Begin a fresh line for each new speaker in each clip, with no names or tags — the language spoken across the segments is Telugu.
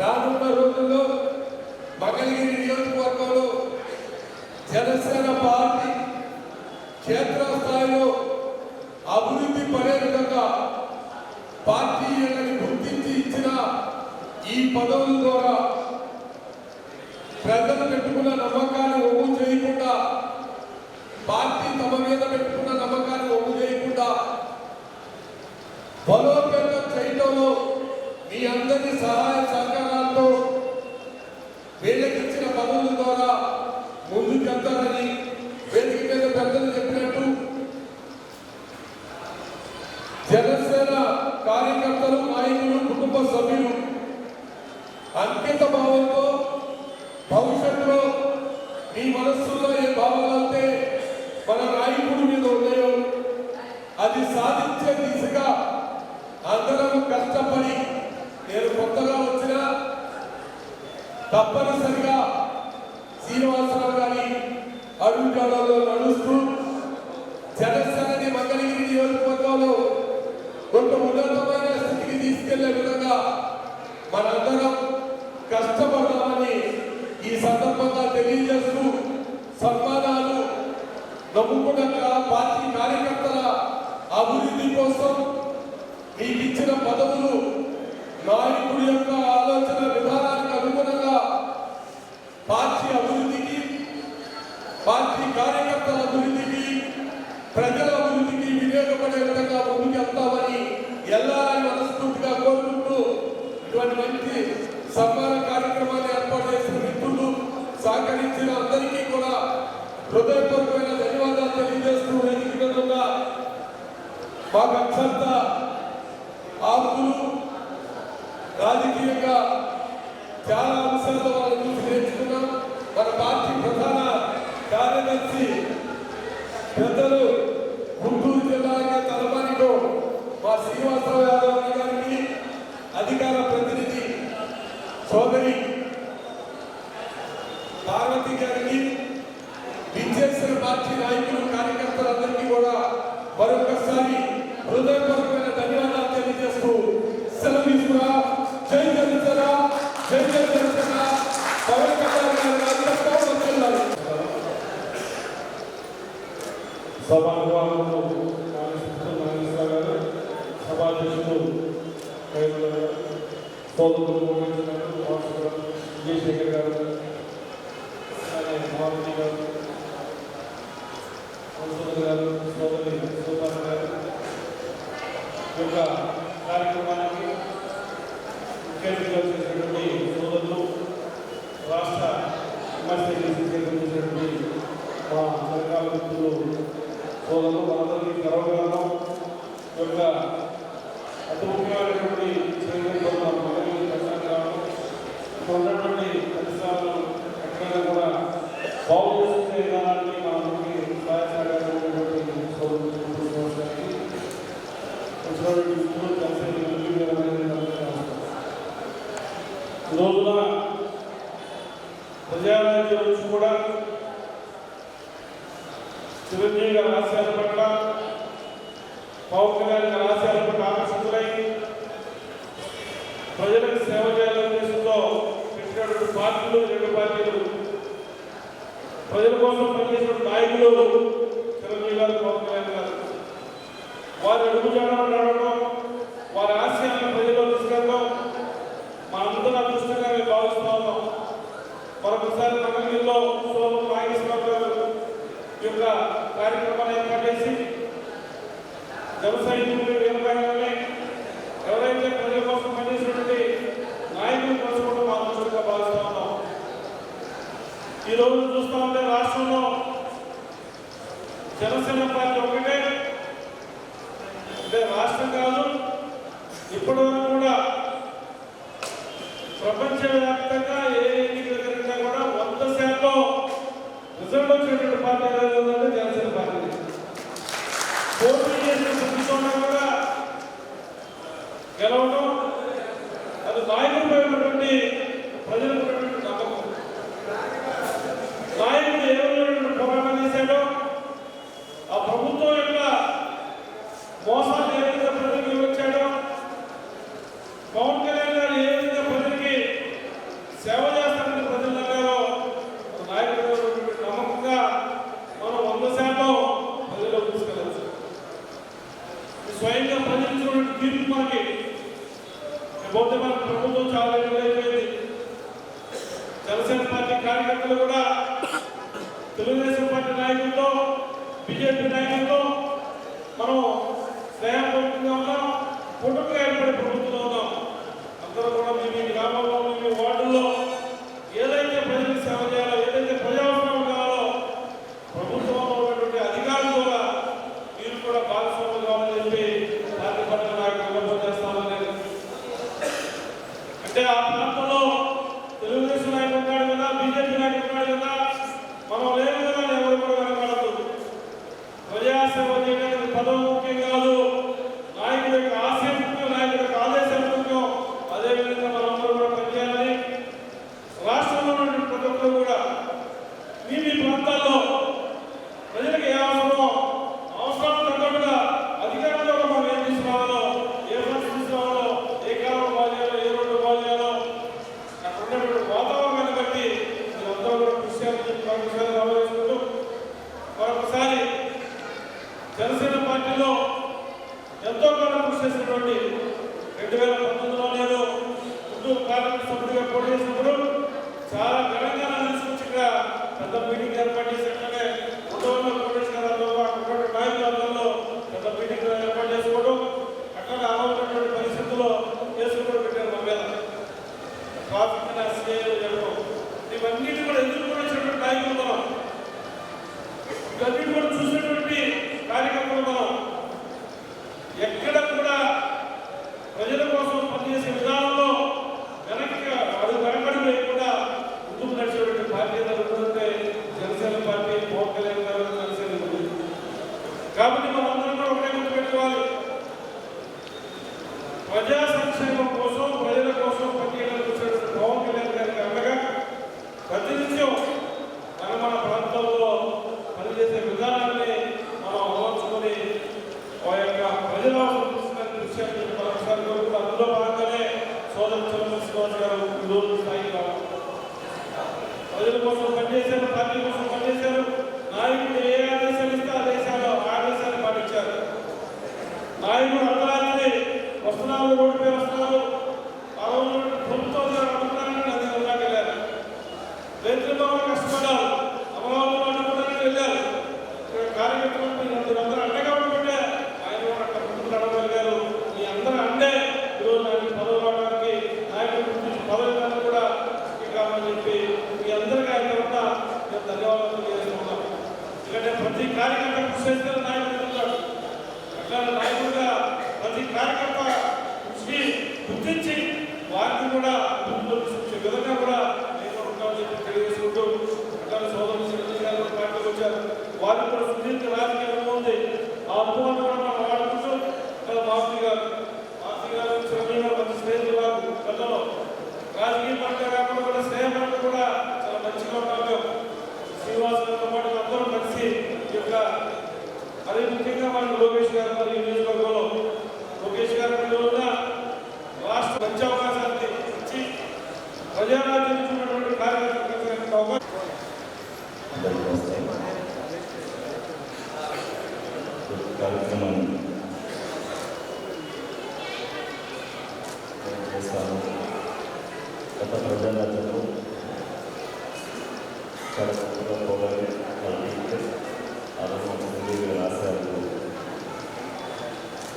రానున్న రోజుల్లో మంగళగిరి నియోజకవర్గంలో జనసేన పార్టీ క్షేత్రస్థాయిలో అభివృద్ధి పడే విధంగా పార్టీలను గుర్తించి ఇచ్చిన ఈ పదవుల ద్వారా ప్రజలు పెట్టుకున్న నమ్మకాన్ని ఒప్పు చేయకుండా పార్టీ తమ మీద పెట్టుకున్న నమ్మకాన్ని ఒప్పు చేయకుండా బలోపేతం చేయడంలో మీ అందరి సహాయ సహకారం వీళ్ళకి ఇచ్చిన పదవుల ద్వారా ముందుకెళ్తారని వేదిక మీద పెద్దలు చెప్పినట్టు జనసేన కార్యకర్తలు నాయకులు కుటుంబ సభ్యులు అంకిత భావంతో భవిష్యత్తులో మీ మనస్సులో ఏ భావాలైతే మన నాయకుడి మీద ఉన్నాయో అది సాధించే దిశగా అందరం కష్టపడి నేను కొత్తగా వచ్చిన తప్పనిసరిగా శ్రీనివాసరావు గారి అడుగుజాడలో నడుస్తూ జనసేనని మంగళగిరి నియోజకవర్గంలో ఒక ఉన్నతమైన స్థితికి తీసుకెళ్ళే విధంగా మనందరం కష్టపడదామని ఈ సందర్భంగా తెలియజేస్తూ సన్మానాలు నమ్ముకున్న పార్టీ కార్యకర్తల అభివృద్ధి కోసం మీకు ఇచ్చిన పదవులు నాయకుడి యొక్క ఆలోచన విధానానికి అనుగుణంగా పార్టీ అభివృద్ధికి పార్టీ కార్యకర్తల అభివృద్ధికి ప్రజల అభివృద్ధికి వినియోగపడే విధంగా ముందుకెళ్తామని ఎల్లారని మనస్ఫూర్తిగా కోరుకుంటూ ఇటువంటి మంచి సమ్మాన కార్యక్రమాన్ని ఏర్పాటు చేసిన మిత్రులు సహకరించిన అందరికీ కూడా హృదయపూర్వకమైన ధన్యవాదాలు తెలియజేస్తూ వేదిక ఉన్న మాకు అత్యంత ఆపులు రాజకీయంగా చాలా అంశాలు వాళ్ళు చూసి నేర్చుకున్నాం మన పార్టీ ప్రధాన కార్యదర్శి పెద్దలు గుంటూరు జిల్లాకి తలమానిలో మా శ్రీనివాసరావు యాదవ్ అన్న గారికి అధికార ప్రతినిధి సోదరి పార్వతి గారికి విజయశ్వర పార్టీ నాయకులు కార్యకర్తలందరికీ కూడా మరొకసారి హృదయపూర్వకమైన ధన్యవాదాలు తెలియజేస్తూ సెలవు తీసుకురా జై జనసేన జై జై జనసేన పవన్ కళ్యాణ్ గారి నాయకత్వం వర్ధిల్లాలి.
సభానుభవాలను నాగేశ్వర నాగేశ్వర గారు సభాధ్యక్షుడు కైమల గారు సోదరులు మోహించినారు మాస్టర్ గారు విజయశేఖర్ గారు అలాగే మారుతి గారు వంశధర్ గారు సోదరి సుధార గారు ఈ యొక్క కార్యక్రమానికి ముఖ్య అతిథిగా చేసినటువంటి సోదరులు రాష్ట్ర విమర్శలు చేసినటువంటి మా సంఘాల మిత్రులు సోదరులు మనందరికీ గర్వకారణం ఈ యొక్క అతి ముఖ్యమైనటువంటి చేయడంలో మన మొదటి దర్శనం కావడం ఇక్కడ ఉన్నటువంటి పరిసరాలను ఎక్కడైనా కూడా బాగు చేసుకునే విధానాన్ని మనందరికీ సహాయ సహకారం సోదరులు చూసుకోవడానికి వచ్చినటువంటి మిత్రులు కలిసి ఈ రోజున ప్రజారాజ్యం నుంచి కూడా చిరంజీవి గారి ఆశయాల పట్ల పవన్ కళ్యాణ్ గారి ఆశయాల పట్ల ఆకర్షితులై ప్రజలకు సేవ చేయాలనే ఉద్దేశంతో పెట్టినటువంటి పార్టీలు రెండు పార్టీలు. ప్రజల కోసం పనిచేసిన నాయకులు చిరంజీవి గారు పవన్ కళ్యాణ్ గారు. వారి అడుగుజాడలు రోజు చూస్తా ఉంటే రాష్ట్రంలో జనసేన పార్టీ ఒకటే. అంటే రాష్ట్రం కాదు ఇప్పటి వరకు కూడా ప్రపంచవ్యాప్తంగా ఏ ఎన్నికల జరిగినా కూడా వంద శాతం రిజల్ట్ వచ్చినటువంటి పార్టీ ఏదంటే జనసేన పార్టీ. పోటీ చేసిన కూడా గెలవడం మనకి పోతే మన ప్రభుత్వం చాలా ఎక్కువైపోయింది. జనసేన పార్టీ కార్యకర్తలు కూడా తెలుగుదేశం పార్టీ నాయకులతో బీజేపీ నాయకులతో మనం స్నేహపూర్వకంగా ఉన్నాం కుటుంబంగా ఏర్పడే ప్రభుత్వంలో ఉన్నాం అందరూ కూడా మీ మీ గ్రామంలో మీ మీ వార్డుల్లో ఏదైతే ప్రజలకు సేవ చేయాలో ఏదైతే ప్రజాస్వామ్యం కావాలో ప్రభుత్వంలో ఉన్నటువంటి అధికారుల ద్వారా మీరు కూడా భాగస్వామ్యం కావాలని చెప్పి పార్టీ పట్ల నాకు విన్నపం చేస్తామని నేను అంటే ఆ ప్రాంతంలో తెలుగుదేశం నాయకుడు ఉన్నాడు కదా బీజేపీ నాయకుడు ఉన్నాడు కదా మనం లేని కదా ఎవరు కూడా కనబడదు ప్రజాసేవ చేయడానికి పదవి ముఖ్యం కాదు నాయకుడి యొక్క ఆశయం ముఖ్యం నాయకుడి యొక్క ఆదేశం ముఖ్యం అదేవిధంగా మనందరూ కూడా పనిచేయాలని రాష్ట్రంలో ఉన్నటువంటి ప్రతి ఒక్కరు కూడా మీ మీ ప్రాంతాల్లో ప్రజలకు ఏ అవసరమో అవసరం తగ్గట్టుగా అధికారంలో మనం ఏం తీసుకురావాలో ఏ ఫండ్స్ తీసుకురావాలో ఏ కాలం బాగు చేయాలో ఏ రోడ్డు బాగు చేయాలో అక్కడ ఉన్నటువంటి వాతావరణాన్ని బట్టి మీరందరూ కూడా కృషి చేయాలని చెప్పి మరొకసారి ఆలోచించుకుంటూ మరొకసారి జనసేన పార్టీలో ఎంతో కాలం కృషి చేసినటువంటి రెండు వేల పంతొమ్మిదిలో నేను గుంటూరు పార్లమెంట్ సభ్యుడిగా పోటీ చేసినప్పుడు చాలా ఘనంగా తీసుకొచ్చి ఇక్కడ పెద్ద మీటింగ్ ఏర్పాటు చేసినట్లనే ఉండవల్లో కోటేష్ అక్కడ నాయకులు పెద్ద మీటింగ్ ఏర్పాటు చేసుకోవడం అట్లా రావాలన్నటువంటి పరిస్థితుల్లో కేసులు కూడా పెట్టారు మా మీద. ట్రాఫిక్ చెప్పడం ఇవన్నిటి కూడా ఎదుర్కొనేసినటువంటి నాయకులు మనం ఇవన్నీ కూడా చూసినటువంటి కార్యకర్తలు మనం ఎక్కడ కూడా ప్రజల కోసం పనిచేసే విధానంలో వెనక్కి అడుగు వెనకడుగు లేకుండా ముందుకు నడిచేటువంటి పార్టీ జరుగుతుంటే జనసేన పార్టీ పవన్ కళ్యాణ్ గారు జనసేన ఉంది. కాబట్టి మనందరం కూడా ఒకటే గుర్తుపెట్టుకోవాలి ప్రజా సంక్షేమం కోసం ప్రజల కోసం పనిచేయడానికి వచ్చినటువంటి పవన్ కళ్యాణ్ గారికి అండగా ప్రతినిత్యం మన మన ప్రాంతంలో పనిచేసే విధానాన్ని మనం అమర్చుకొని ఆ యొక్క ప్రజల దృశ్యాన్ని మరొకసారి కోరుకుంటూ అందులో భాగంగానే సోదరు చంద్రశేఖర్ గారు ఈరోజు స్థాయిలో ప్రజల కోసం పనిచేశారు పార్టీ కోసం పనిచేశారు. నాయకుడు ఏ ఆదేశాలు ఇస్తే ఆదేశాలు ఆదేశాలు పాటించారు. నాయకుడు వస్తున్నారు రోడ్డు మీద ఆ రోజు ప్రభుత్వం అనుకున్నారని అది వెళ్ళారు రైతులతో కష్టపడ్డారు అమరావతిలో అనుకున్నారని వెళ్ళారు ఇక్కడ కార్యకర్తలు మీరందరూ అండగా ఉంటుంటే ఆయన కూడా అక్కడ ముందుకు నడవగలిగారు మీ అందరూ అండే ఈరోజు నాకు పదవి రావడానికి నాయకుల గురించి పదవి ఇవ్వడానికి కూడా ఇక్కడ అని చెప్పి మీ అందరికీ ఆయన తరఫున నేను ధన్యవాదాలు తెలియజేస్తున్నాను ఎందుకంటే ప్రతి కార్యకర్త కృషి చేస్తే నాయకుడు ఉంటాడు అట్లా నాయకుడిగా ప్రతి కార్యకర్త కృషి గుర్తించి వారిని కూడా ముందుకు తీసుకొచ్చే విధంగా కూడా నేను ఉంటామని చెప్పి తెలియజేసుకుంటూ అట్లా సోదరులు చిరంజీవి గారు కూడా పార్టీకి వచ్చారు వారికి కూడా సుదీర్ఘ రాజకీయ అనుభవం ఉంది ఆ అనుభవాన్ని కూడా మనం వాడుకుంటూ ఇక్కడ మారుతి గారు మారుతి గారు చిరంజీవి గారు మంచి స్నేహితులు వారు గతంలో రాజకీయ పరంగా కాకుండా కూడా స్నేహపరంగా కూడా చాలా మంచిగా ఉంటాం మేము శ్రీనివాస్ గారితో పాటు అందరం కలిసి ఈ యొక్క అదే ముఖ్యంగా మనకు లోకేష్ గారు మరి ఈ నియోజకవర్గంలో లోకేష్ గారు ఈ రోజున రాష్ట్ర మంచి అవకాశాన్ని ఇచ్చి ప్రజారాజ్యం ఇచ్చినటువంటి కార్యకర్తలకు అవకాశం
అందరికీ వస్తాయి కార్యక్రమం చేస్తాను గత ప్రజారాజ్యంలో చాలా చక్కగా పోవాలి వాళ్ళకి ఆరోగ్యం రాశారు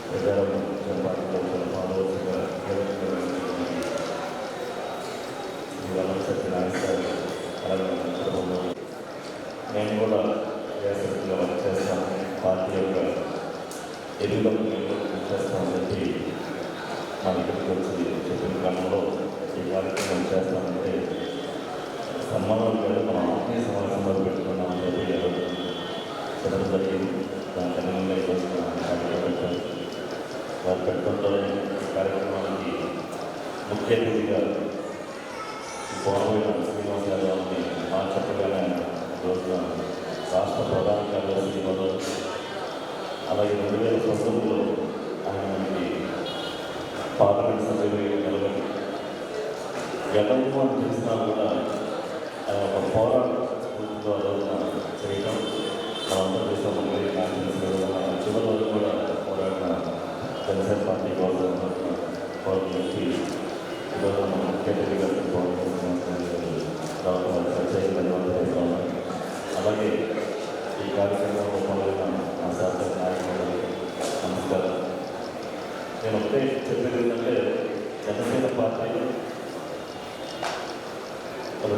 ప్రజారాజ్యం పార్టీలో చాలా పాల్గొనగా వనరుశక్తి నాయకులు అలాగే కుటుంబంలో నేను కూడా వేసవిలో వర్క్ పార్టీ యొక్క ఎదుగుదల నేను చెప్పి మా దగ్గరికి వచ్చి చెప్పిన క్రమంలో ఈ కార్యక్రమం సన్మానాలు కూడా మనం ఆత్మీయ సమావేశంలో పెట్టుకున్నామని చెప్పి చెప్పడం జరిగింది దాని అనుగుణంగా ఈరోజు మనం వారు కార్యక్రమానికి ముఖ్య అతిథిగా పోయిన శ్రీనివాస్ యాదవ్ని మా చెప్పగానే ఆయన రోజున రాష్ట్ర ప్రధాన కార్యదర్శి మొదలు అలాగే రెండు వేల పంతొమ్మిదిలో ఆయన మనకి పార్లమెంట్ సభ్యులుగా నిలబడి. గతంలో అని తెలిసినా కూడా ఆయన ఒక పోరాటం స్ఫూర్తితో ఆ రోజున చేయడం మనందరూ చేసాం మళ్ళీ నాకు తెలిసిన విధంగా చివరి రోజు కూడా పోరాడిన జనసేన పార్టీ కోసం నేను ఒకటే చెప్పేది ఏంటంటే జనసేన పార్టీ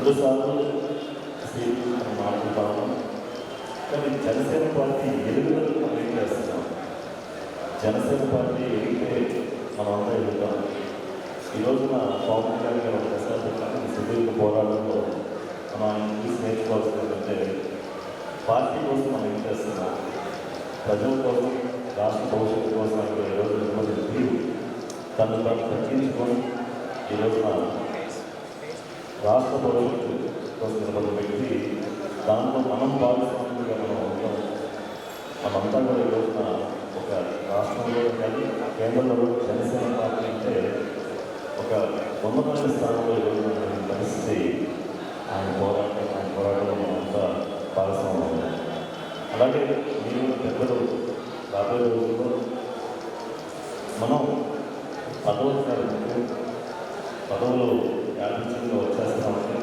రెండు సార్లు మనం మాట్లాడుతాము కానీ జనసేన పార్టీ ఎదుగుదలకు మనం ఏం చేస్తున్నాం? జనసేన పార్టీ ఎదిగితే మనం అంతా ఎదుగుతాం ఈ పవన్ కళ్యాణ్ గారు ఒకసారి చెప్పాను సుదీర్ఘ పోరాటంలో మనం ఆయన చూసి నేర్చుకోవాల్సింది ఏంటంటే పార్టీ కోసం మనం ఏం చేస్తున్నాం? ప్రజల కోసం రాష్ట్ర భవిష్యత్తు కోసం ఈరోజు ఈ రోజు తను తను తగ్గించుకొని ఈ రోజున రాష్ట్ర ప్రభుత్వం కోసం వ్యక్తి దాంట్లో మనం భాగస్వామ్యంగా మనం ఉంటాం. మనంతా కూడా ఈ రోజున ఒక రాష్ట్రంలో కానీ కేంద్రంలో జనసేన పార్టీ అంటే ఒక ఉన్నతమైన స్థానంలో ఈ రోజున పరిస్థితి ఆయన పోరాటం ఆయన పోరాటంలో మనంతా భాగస్వామ్యం అలాగే మీరు పెద్దలు రాబోయే రోజుల్లో మనం పదవులు కాదు, పదవులు యాదృచ్ఛికంగా వచ్చేస్తామంటే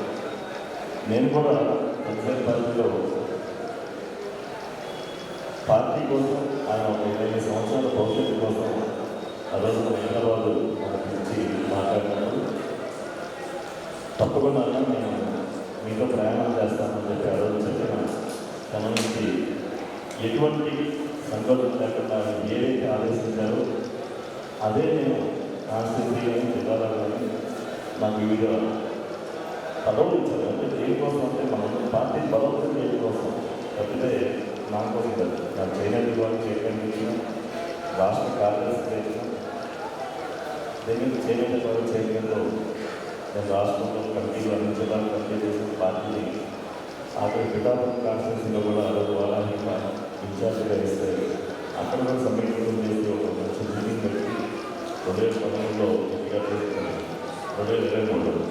నేను కూడా జనసేన పరిధిలో పార్టీ కోసం ఆయన ఒక ఇరవై సంవత్సరాల భవిష్యత్తు కోసం ఆ రోజు హైదరాబాద్ మన గురించి మాట్లాడినప్పుడు తప్పకుండా నేను మీతో ప్రయాణం చేస్తానని చెప్పి ఆ రోజు చెప్పిన తన నుంచి ఎటువంటి సంకల్పం లేకుండా ఏదైతే ఆదేశించారో అదే నేను కాన్స్టిట్యూన్సీ కానీ జిల్లాలో కానీ నాకు ఈగ పదవులు ఇచ్చారు. అంటే దేనికోసం అంటే మనం పార్టీ బలవంతం చేయడం కోసం. తప్పితే నా కోసం కాదు. నా చేయలేదు వాళ్ళు చేయడం రాష్ట్ర కార్యదర్శి చేసిన దేనికి చేయలేదు వాళ్ళు చేయడంలో నేను రాష్ట్రంలో కమిటీలు అన్ని జిల్లాలు కమిటీ చేసిన పార్టీని అక్కడ పిఠాపురం కాన్స్టిట్యూన్సీలో కూడా అరవై రోజు వాళ్ళని ఇన్ఛార్జ్గా ఇస్తే అక్కడ కూడా సమీకరణం చేసి ఒక మంచి మీటింగ్ పెట్టి రెండు వేల పదమూడులో చేస్తున్నాను అదే విధంగా వేల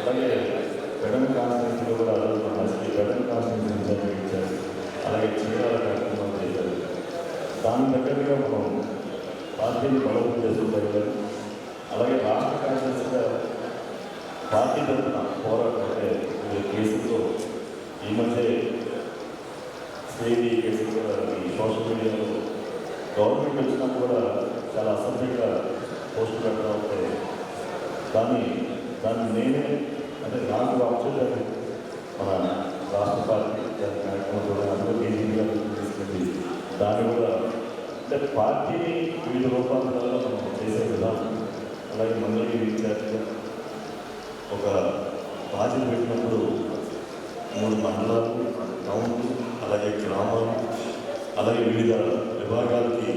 అలాగే పెడన్ కాన్స్టిట్యూన్సీలో కూడా ఆ రోజు పెడన్ అలాగే చీరాల కార్యక్రమం చేశారు దాని మనం పార్టీని బలోపేతం చేసుకుంటారు అలాగే రాష్ట్ర పార్టీ తరఫున పోరాటం అంటే ఈ ఈ మధ్య స్టేజీ కేసులు కూడా ఈ సోషల్ మీడియాలో గవర్నమెంట్ వచ్చినా కూడా చాలా అసభ్యంగా పోస్ట్ పెడతా ఉంటే దాన్ని దాన్ని నేనే అంటే నాకు యాక్చువల్గా మన రాష్ట్ర పార్టీ కార్యక్రమం కూడా అందరూ కేజీగా దాన్ని కూడా అంటే పార్టీని వివిధ రూపాలలో మనం చేసే విధానం అలాగే మంగళగిరి విద్యార్థులు ఒక బాధ్యత పెట్టినప్పుడు మూడు మండలాలు టౌన్లు అలాగే గ్రామాలు అలాగే వివిధ విభాగాలకి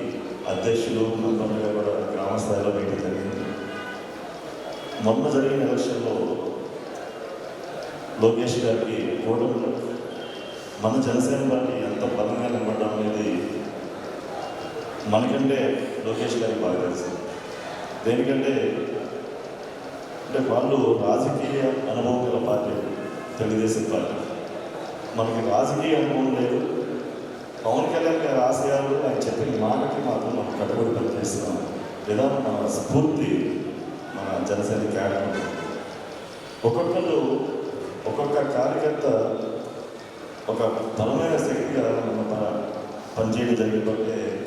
అధ్యక్షులు మంత్రులుగా కూడా గ్రామ స్థాయిలో వేయడం జరిగింది. మొన్న జరిగిన ఎలక్షన్లో లోకేష్ గారికి కూటమిలో మన జనసేన పార్టీ ఎంత బలంగా నిలబడడం అనేది మనకంటే లోకేష్ గారికి బాగా తెలుసు. దేనికంటే అంటే వాళ్ళు రాజకీయ అనుభవం గల పార్టీ తెలుగుదేశం పార్టీ. మనకి రాజకీయ అనుభవం లేదు. పవన్ కళ్యాణ్ గారి ఆశయాలు ఆయన చెప్పిన మాటకి మాత్రం మనం కట్టుబడి పనిచేస్తున్నాం. లేదా మన స్ఫూర్తి మన జనసేన క్యాడర్. ఒక్కొక్కరు ఒక్కొక్క కార్యకర్త ఒక బలమైన శక్తిగా మన ప- పనిచేయడం జరిగినట్టే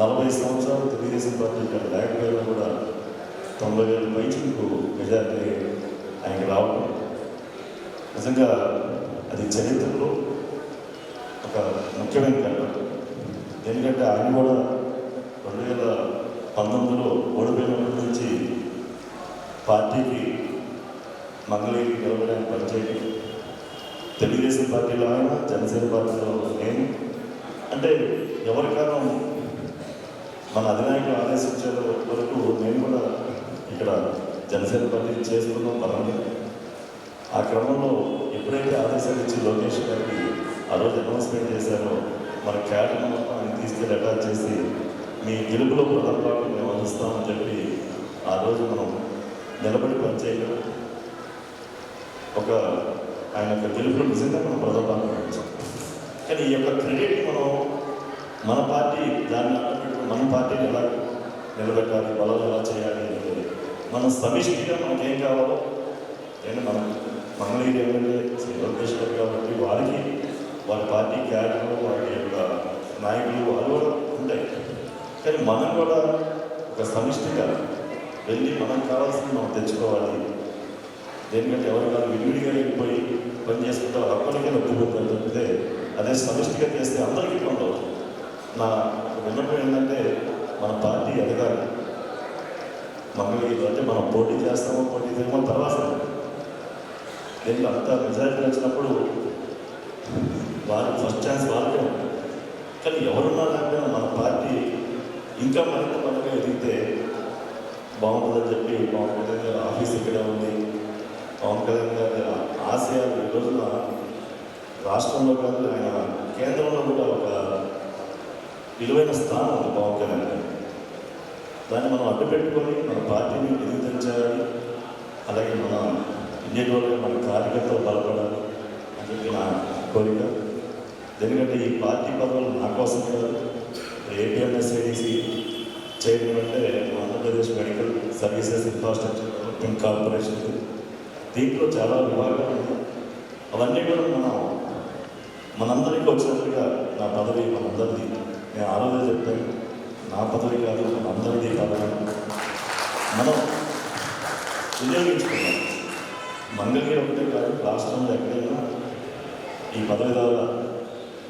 నలభై సంవత్సరాలు తెలుగుదేశం పార్టీ ఇక్కడ లేకపోయినా కూడా తొంభై వేల పైచులకు మెజార్టీ ఆయనకి రావడం నిజంగా అది చరిత్రలో ఒక ముఖ్యమైన ఘట్టం. ఎందుకంటే ఆయన కూడా రెండు వేల పంతొమ్మిదిలో పార్టీకి మంగళగిరి గెలవడానికి పనిచేయడం తెలుగుదేశం పార్టీలో ఆయన జనసేన పార్టీలో నేను. అంటే ఎవరి మన అధినాయకులు ఆదేశించే వరకు నేను కూడా ఇక్కడ జనసేన పార్టీ చేసుకున్నాం పరంగా. ఆ క్రమంలో ఎప్పుడైతే ఆదేశాలు ఇచ్చి లోకేష్ గారికి ఆ రోజు అనౌన్స్మెంట్ చేశారో మన క్యాడర్ మొత్తం ఆయన తీసుకెళ్ళి అటాచ్ చేసి మీ గెలుపులో ప్రధాన భాగం మేము అందిస్తామని చెప్పి ఆ రోజు మనం నిలబడి పనిచేయడం ఒక ఆయన యొక్క తెలుగులో నిజంగా మనం ప్రధాన కానీ ఈ యొక్క క్రెడిట్ మనం మన పార్టీ దాన్ని అడ్డుపెట్టుకుని మన పార్టీని ఎలా నిలబెట్టాలి బలం ఎలా చేయాలి అనేది మన సమిష్టిగా మనకి ఏం కావాలో నేను మనం మనల్ని ఎమ్మెల్యే శ్రీ కాబట్టి వారికి వారి పార్టీ క్యాడర్లు వారి యొక్క నాయకులు వాళ్ళు కూడా ఉంటాయి. కానీ మనం కూడా ఒక సమిష్టిగా వెళ్ళి మనం కావాల్సింది మనం తెచ్చుకోవాలి. దేనికంటే ఎవరు కాదు విడివిడిగా వెళ్ళిపోయి పని చేసుకుంటే ఒక్కరికే నొప్పిపోతారు తప్పితే అదే సమిష్టిగా చేస్తే అందరికీ ఇబ్బంది అవుతుంది. నా విన్నపం ఏంటంటే మన పార్టీ ఎదగాలి మంగళగిరి అంటే మనం పోటీ చేస్తామో పోటీ చేయమో తర్వాత. దీనికి అంత మెజారిటీ వచ్చినప్పుడు వారు ఫస్ట్ ఛాన్స్ వాళ్ళకే ఉంటుంది. కానీ ఎవరున్నా లేకపోయినా మన పార్టీ ఇంకా మరింత మనగా ఎదిగితే బాగుంటుందని చెప్పి పవన్ కళ్యాణ్ గారి ఆఫీస్ ఇక్కడ ఉంది? పవన్ కళ్యాణ్ గారి ఆశయాలు ఈ రోజున రాష్ట్రంలో కాదు ఆయన కేంద్రంలో కూడా ఒక విలువైన స్థానం ఉంది పవన్ కళ్యాణ్ గారు. దాన్ని మనం అడ్డు పెట్టుకొని మన పార్టీని ఎదిగించాలి అలాగే మన ఇండియన్లో మన కార్యకర్తలు బలపడాలి అని చెప్పి నా కోరిక. ఎందుకంటే ఈ పార్టీ పదవులు నా కోసం కాదు ఏపీఎంఎస్ఐడిసి చేయడం అంటే Andhra Pradesh medical services infrastructure development corporation దీంట్లో చాలా విభాగాలు ఉన్నాయి. అవన్నీ కూడా మనం మనందరికీ వచ్చినట్టుగా నా పదవి మనందరిది. నేను ఆ రోజే చెప్తాను నా పదవి కాదు మనందరిది పదవి. మనం వినియోగించుకున్నాం మంగళగిరి ఒకటే కాదు రాష్ట్రంలో ఎక్కడైనా ఈ పదవి ద్వారా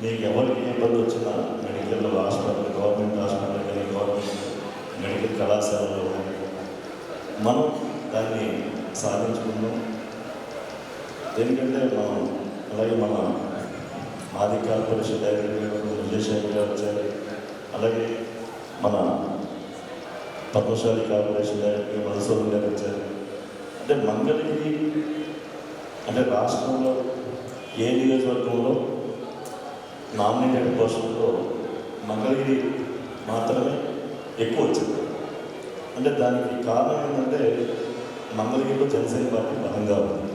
మీకు ఎవరికి ఏ ఇబ్బంది వచ్చినా మెడికల్ హాస్పిటల్ గవర్నమెంట్ హాస్పిటల్ కానీ గవర్నమెంట్ మెడికల్ కళాశాలలో మనం దాన్ని సాధించుకున్నాం ఎందుకంటే మనం అలాగే మన మాది కార్పొరేషన్ డైరెక్టర్ విజయశేఖర్ గారు వచ్చారు. అలాగే మన పద్మశాలి కార్పొరేషన్ డైరెక్టర్ మధుసూదన్ గారు వచ్చారు. అంటే మంగళగిరి అంటే రాష్ట్రంలో ఏ నియోజకవర్గంలో నామినేటెడ్ పోస్టుల్లో మంగళగిరి మాత్రమే ఎక్కువ వచ్చింది. అంటే దానికి కారణం ఏంటంటే మంగళగిరిలో జనసేన పార్టీ బలంగా ఉంది.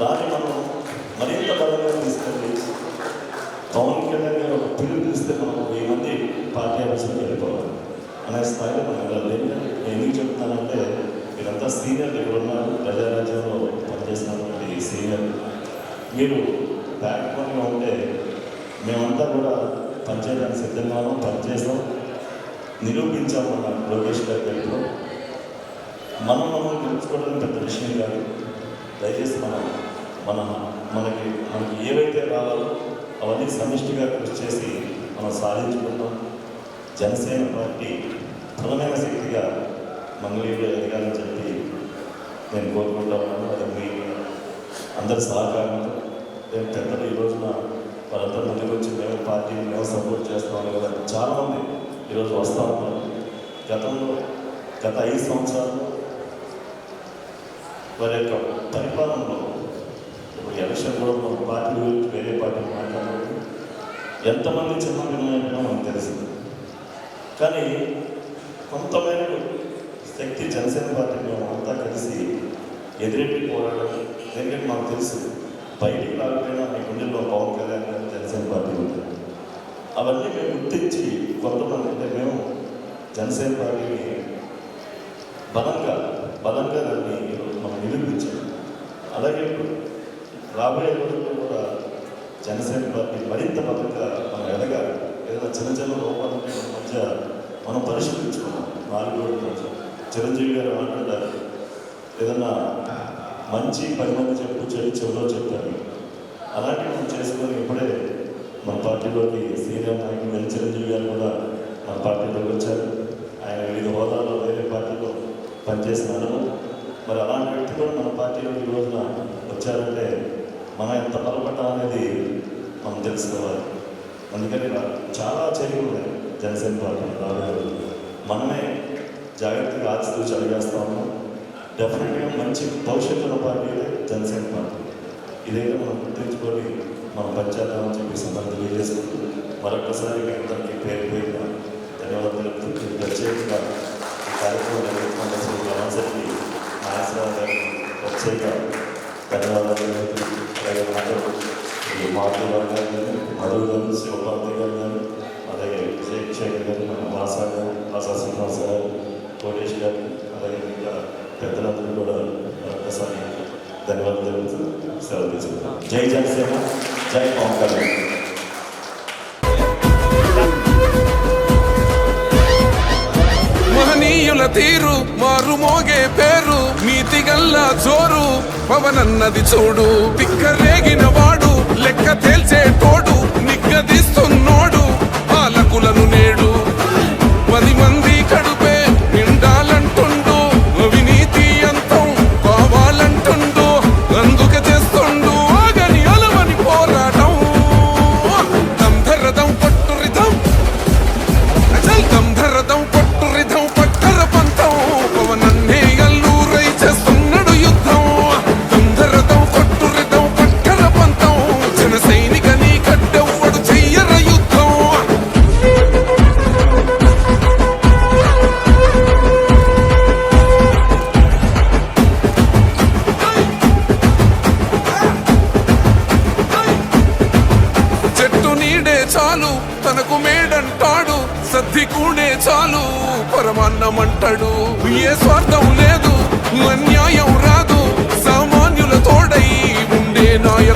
దాన్ని మనం మరింత బలంగా తీసుకెళ్ళి పవన్ కళ్యాణ్ గారు ఒక పిల్లలు ఇస్తే మనం వెయ్యి మంది పార్టీ ఆఫీసులకు వెళ్ళిపోవాలి. అనే స్థాయిలో మనం వెళ్ళాలి. నేను ఎందుకు చెప్తున్నానంటే మీరంతా సీనియర్లు ఇక్కడ ఉన్నారు? ప్రజారాజ్యంలో పనిచేస్తున్నటువంటి సీనియర్ మీరు బ్యాక్ పనిగా ఉంటే మేమంతా కూడా పనిచేయడానికి సిద్ధంగాను పనిచేస్తాం. నిరూపించాము మన లోకేష్ గారి దగ్గర మనం మనం గెలుచుకోవడం పెద్ద విషయం కాదు. దయచేసి మనం మన మనకి మనకి ఏవైతే రావాలో అవన్నీ సమిష్టిగా కృషి చేసి మనం సాధించుకుంటాం జనసేన పార్టీ బలమైన శక్తిగా మంగళగిరిలో ఎదగాలని చెప్పి నేను కోరుకుంటా ఉన్నాను. అది మీ అందరి సహకారంతో. నేను పెద్దలు ఈ రోజున వాళ్ళంతా ముందుకు వచ్చి మేము పార్టీని మేము సపోర్ట్ చేస్తామని కదా చాలామంది ఈరోజు వస్తూ ఉన్నారు గతంలో గత ఐదు సంవత్సరాలు వారి యొక్క పరిపాలనలో ఇప్పుడు ఎలక్షన్ కూడా మన పార్టీ గురించి వేరే పార్టీ మాట్లాడదు ఎంతమంది చిన్న భిన్నమైనా మనకు తెలిసింది కానీ కొంతమేర శక్తి జనసేన పార్టీ మేము అంతా కలిసి ఎదురెట్టి పోరాడడం ఎందుకంటే మాకు తెలుసు బయటికి రాకపోయినా మీ గుండెల్లో పవన్ కళ్యాణ్ గారు జనసేన పార్టీ ఉంటుంది. అవన్నీ మేము గుర్తించి కొంతమంది అంటే మేము జనసేన పార్టీని బలంగా బలంగా దాన్ని మనం నిరూపించాం అలాగే ఇప్పుడు రాబోయే రోజుల్లో కూడా జనసేన పార్టీ మరింత బలంగా మనం ఎదగాలి. ఏదైనా చిన్న చిన్న లోపాల మధ్య మనం పరిశీలించుకున్నాం. నాలుగు రోజుల మధ్య చిరంజీవి గారు మాట్లాడారు. ఏదన్నా మంచి పది మంది చెప్పు చెడు చెవిలో చెప్తారు. అలాంటివి మనం చేసుకొని ఇప్పుడే మన పార్టీలోకి సీనియర్ నాయకులు ఎల్ చిరంజీవి గారు కూడా మా పార్టీలోకి వచ్చారు. ఆయన వివిధ హోదాలో వేరే పార్టీలో పనిచేసిన అనుభవం మరి అలాంటి వ్యక్తి కూడా మన పార్టీలోకి ఈ రోజున వచ్చారంటే మనం ఎంత బలపడ్డాం అనేది మనం తెలుసుకోవాలి. అందుకని చాలా చర్యలు ఉన్నాయి జనసేన పార్టీ రాబోయే మనమే జాగ్రత్తగా ఆచితూచి అడిగేస్తా ఉన్నాం. డెఫినెట్గా మంచి భవిష్యత్తు ఉన్న పార్టీ జనసేన పార్టీ. ఇదైతే మనం గుర్తించుకొని మనం పనిచేద్దామని చెప్పి సందర్భం తెలియజేసుకుంటూ మరొకసారి మీ అందరికీ పేరు పేరుగా ధన్యవాదాలు తెలుపుతూ ప్రత్యేకంగా ఈ కార్యక్రమం నిర్వహించిన రామశెట్టి నాగేశ్వరరావు ప్రత్యేక ధన్యవాదాలు అలాగే నాతో ఈ మాధవి గారు కానీ మధు గారు శివపార్తి గారు కానీ అలాగే విజయశేఖర్ గారు మన వాసా గారు వాసా శ్రీనివాస గారు కోటేష్ గారు అలాగే ఇంకా పెద్దలందరూ కూడా మరొకసారి ధన్యవాదాలు సెలవు తీసుకుంటాం జై జనసేన.
మహనీయుల తీరు మారు మోగే పేరు నీతిగల్ల చోరు పవనన్నది చూడు పిక్కరేగిన వాడు లెక్క తేల్చే తోడు నిగ్గదిస్తున్నోడు పాలకులను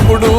దేవుడు